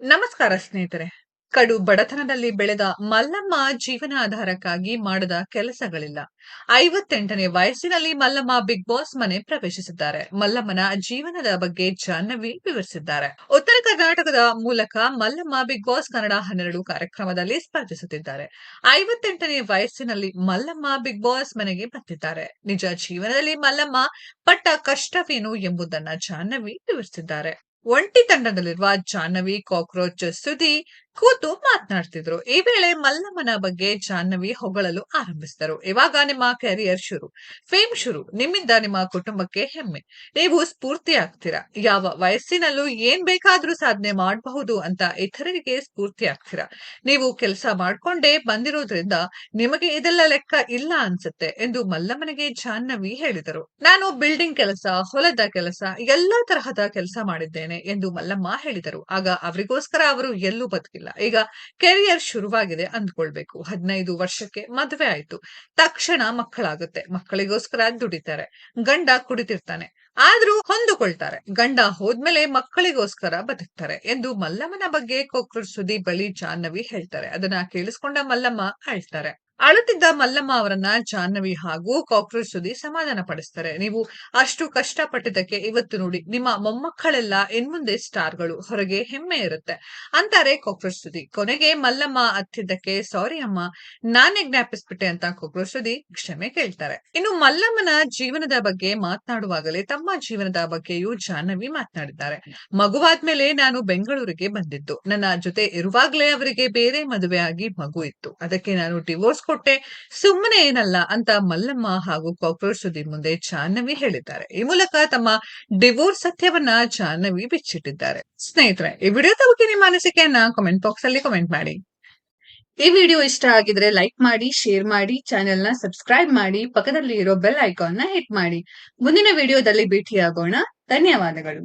ನಮಸ್ಕಾರ ಸ್ನೇಹಿತರೆ. ಕಡು ಬಡತನದಲ್ಲಿ ಬೆಳೆದ ಮಲ್ಲಮ್ಮ ಜೀವನಾಧಾರಕ್ಕಾಗಿ ಮಾಡದ ಕೆಲಸಗಳಿಲ್ಲ. ಐವತ್ತೆಂಟನೇ ವಯಸ್ಸಿನಲ್ಲಿ ಮಲ್ಲಮ್ಮ ಬಿಗ್ ಬಾಸ್ ಮನೆ ಪ್ರವೇಶಿಸಿದ್ದಾರೆ. ಮಲ್ಲಮ್ಮನ ಜೀವನದ ಬಗ್ಗೆ ಜಾಹ್ನವಿ ವಿವರಿಸಿದ್ದಾರೆ. ಉತ್ತರ ಕರ್ನಾಟಕದ ಮೂಲಕ ಮಲ್ಲಮ್ಮ ಬಿಗ್ ಬಾಸ್ ಕನ್ನಡ ಹನ್ನೆರಡು ಕಾರ್ಯಕ್ರಮದಲ್ಲಿ ಸ್ಪರ್ಧಿಸುತ್ತಿದ್ದಾರೆ. ಐವತ್ತೆಂಟನೇ ವಯಸ್ಸಿನಲ್ಲಿ ಮಲ್ಲಮ್ಮ ಬಿಗ್ ಬಾಸ್ ಮನೆಗೆ ಬಂದಿದ್ದಾರೆ ನಿಜ ಜೀವನದಲ್ಲಿ ಮಲ್ಲಮ್ಮ ಪಟ್ಟ ಕಷ್ಟವೇನು ಎಂಬುದನ್ನ ಜಾಹ್ನವಿ ವಿವರಿಸಿದ್ದಾರೆ. ಒಂಟಿ ತಂಡದಲ್ಲಿರುವ ಜಾಹ್ನವಿ ಕಾಕ್ರೋಚ್ ಸುದಿ ಕೂತು ಮಾತನಾಡ್ತಿದ್ರು. ಈ ವೇಳೆ ಮಲ್ಲಮ್ಮನ ಬಗ್ಗೆ ಜಾಹ್ನವಿ ಹೊಗಳಲು ಆರಂಭಿಸಿದರು. ಇವಾಗ ನಿಮ್ಮ ಕೆರಿಯರ್ ಶುರು. ಫೇಮ್ ಶುರು. ನಿಮ್ಮಿಂದ ನಿಮ್ಮ ಕುಟುಂಬಕ್ಕೆ ಹೆಮ್ಮೆ. ನೀವು ಸ್ಫೂರ್ತಿ ಆಗ್ತೀರಾ ಯಾವ ವಯಸ್ಸಿನಲ್ಲೂ ಏನ್ ಬೇಕಾದ್ರೂ ಸಾಧನೆ ಮಾಡಬಹುದು ಅಂತ ಇತರರಿಗೆ ಸ್ಫೂರ್ತಿ ಆಗ್ತೀರಾ ನೀವು ಕೆಲಸ ಮಾಡ್ಕೊಂಡೇ ಬಂದಿರೋದ್ರಿಂದ ನಿಮಗೆ ಇದೆಲ್ಲ ಲೆಕ್ಕ ಇಲ್ಲ ಅನ್ಸುತ್ತೆ ಎಂದು ಮಲ್ಲಮ್ಮನಿಗೆ ಜಾಹ್ನವಿ ಹೇಳಿದರು. ನಾನು ಬಿಲ್ಡಿಂಗ್ ಕೆಲಸ, ಹೊಲದ ಕೆಲಸ, ಎಲ್ಲಾ ತರಹದ ಕೆಲಸ ಮಾಡಿದ್ದೇನೆ ಎಂದು ಮಲ್ಲಮ್ಮ ಹೇಳಿದರು. ಆಗ ಅವರಿಗೋಸ್ಕರ ಅವರು ಎಲ್ಲೂ ಬದುಕಿಲ್ಲ. ಈಗ ಕೆರಿಯರ್ ಶುರುವಾಗಿದೆ ಅಂದ್ಕೊಳ್ಬೇಕು. ಹದಿನೈದು ವರ್ಷಕ್ಕೆ ಮದುವೆ ಆಯ್ತು. ತಕ್ಷಣ ಮಕ್ಕಳಾಗುತ್ತೆ. ಮಕ್ಕಳಿಗೋಸ್ಕರ ದುಡಿತಾರೆ. ಗಂಡ ಕುಡಿತಿರ್ತಾನೆ. ಆದ್ರೂ ಹೊಂದಿಕೊಳ್ತಾರೆ. ಗಂಡ ಹೋದ್ಮೇಲೆ ಮಕ್ಕಳಿಗೋಸ್ಕರ ಬದುಕ್ತಾರೆ ಎಂದು ಮಲ್ಲಮ್ಮನ ಬಗ್ಗೆ ಕೊಕ್ಕರ್ ಸುದಿ ಬಳಿ ಜಾಹ್ನವಿ ಹೇಳ್ತಾರೆ. ಅದನ್ನ ಕೇಳಿಸ್ಕೊಂಡ ಮಲ್ಲಮ್ಮ ಅಳ್ತಾರೆ ಅಳುತ್ತಿದ್ದ ಮಲ್ಲಮ್ಮ ಅವರನ್ನ ಜಾಹ್ನವಿ ಹಾಗೂ ಕಾಕ್ರೋಚ್ ಸುದಿ ಸಮಾಧಾನ ಪಡಿಸ್ತಾರೆ. ನೀವು ಅಷ್ಟು ಕಷ್ಟಪಟ್ಟಿದ್ದಕ್ಕೆ ಇವತ್ತು ನೋಡಿ, ನಿಮ್ಮ ಮೊಮ್ಮಕ್ಕಳೆಲ್ಲ ಇನ್ಮುಂದೆ ಸ್ಟಾರ್ಗಳು, ಹೊರಗೆ ಹೆಮ್ಮೆ ಇರುತ್ತೆ. ಅಂತಾರೆ ಕಾಕ್ರೋಚ್ ಸುದಿ. ಕೊನೆಗೆ ಮಲ್ಲಮ್ಮ ಅತ್ತಿದ್ದಕ್ಕೆ ಸಾರಿ ಅಮ್ಮ, ನಾನೇ ಜ್ಞಾಪಿಸ್ಬಿಟ್ಟೆ ಅಂತ ಕಾಕ್ರೋಚ್ ಸುದಿ ಕ್ಷಮೆ ಕೇಳ್ತಾರೆ. ಇನ್ನು ಮಲ್ಲಮ್ಮನ ಜೀವನದ ಬಗ್ಗೆ ಮಾತನಾಡುವಾಗಲೇ ತಮ್ಮ ಜೀವನದ ಬಗ್ಗೆಯೂ ಜಾಹ್ನವಿ ಮಾತನಾಡಿದ್ದಾರೆ. ಮಗುವಾದ್ಮೇಲೆ ನಾನು ಬೆಂಗಳೂರಿಗೆ ಬಂದಿದ್ದು. ನನ್ನ ಜೊತೆ ಇರುವಾಗಲೇ ಅವರಿಗೆ ಬೇರೆ ಮದುವೆಯಾಗಿ ಮಗು ಇತ್ತು. ಅದಕ್ಕೆ ನಾನು ಡಿವೋರ್ಸ್ ಕೊಟ್ಟೆ ಸುಮ್ಮನೆ ಏನಲ್ಲ ಅಂತ ಮಲ್ಲಮ್ಮ ಹಾಗೂ ಕಾಕ್ರೋಚ್ ಸುದ್ದಿ ಮುಂದೆ ಜಾಹ್ನವಿ ಹೇಳಿದ್ದಾರೆ. ಈ ಮೂಲಕ ತಮ್ಮ ಡಿವೋರ್ಸ್ ಸತ್ಯವನ್ನ ಜಾಹ್ನವಿ ಬಿಚ್ಚಿಟ್ಟಿದ್ದಾರೆ. ಸ್ನೇಹಿತರೆ, ಈ ವಿಡಿಯೋ ಬಗ್ಗೆ ನಿಮ್ಮ ಅನಿಸಿಕೆಯನ್ನ ಕಾಮೆಂಟ್ ಬಾಕ್ಸ್ ಅಲ್ಲಿ ಕಮೆಂಟ್ ಮಾಡಿ. ಈ ವಿಡಿಯೋ ಇಷ್ಟ ಆಗಿದ್ರೆ ಲೈಕ್ ಮಾಡಿ ಶೇರ್ ಮಾಡಿ ಚಾನೆಲ್ನ ಸಬ್ಸ್ಕ್ರೈಬ್ ಮಾಡಿ ಪಕ್ಕದಲ್ಲಿ ಇರೋ ಬೆಲ್ ಐಕಾನ್ನ ಹಿಟ್ ಮಾಡಿ. ಮುಂದಿನ ವಿಡಿಯೋದಲ್ಲಿ ಭೇಟಿಯಾಗೋಣ. ಧನ್ಯವಾದಗಳು.